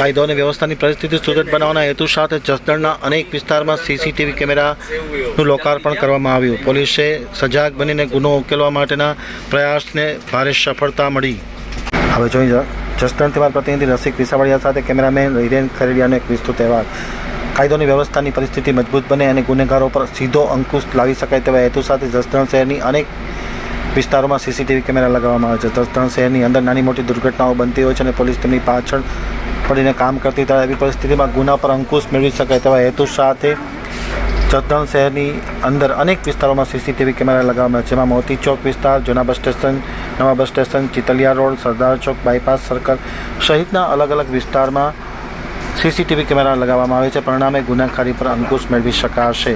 કાયદો અને વ્યવસ્થાની પરિસ્થિતિ સુદૃઢ બનાવવાના હેતુ સાથે જસદણના અનેક વિસ્તારમાં સીસીટીવી કેમેરાનું લોકાર્પણ કરવામાં આવ્યું. પોલીસે સજાગ બનીને ગુનો ઉકેલવા માટેના પ્રયાસને ભારે સફળતા મળી. હવે જોઈ જા જસદણથી મારા પ્રતિનિધિ રસિક વિસાવડિયા સાથે કેમેરામેન હિરેન ખરેડિયાનો એક વિસ્તૃત અહેવાલ કાયદોની વ્યવસ્થાની પરિસ્થિતિ મજબૂત બને અને ગુનેગારો પર સીધો અંકુશ લાવી શકાય તેવા હેતુ સાથે જસદણ શહેરની અનેક વિસ્તારોમાં સીસીટીવી કેમેરા લગાવવામાં આવે છે. જસદણ શહેરની અંદર નાની મોટી દુર્ઘટનાઓ બનતી હોય છે અને પોલીસ તેમની પાછળ પડીને કામ કરતી થાય એવી પરિસ્થિતિમાં ગુના પર અંકુશ મેળવી શકાય તેવા હેતુ સાથે જસદણ શહેરની અંદર અનેક વિસ્તારોમાં સીસીટીવી કેમેરા લગાવવામાં જેમાં મોતી ચોક વિસ્તાર, જૂના બસ સ્ટેશન, નવા bus station, Chitaliya road, Sardar ચોક, બાયપાસ સર્કલ સહિતના અલગ અલગ વિસ્તારમાં સીસીટીવી કેમેરા લગાવવામાં આવે છે. પરિણામે ગુનાખારી પર અંકુશ મેળવી શકાશે.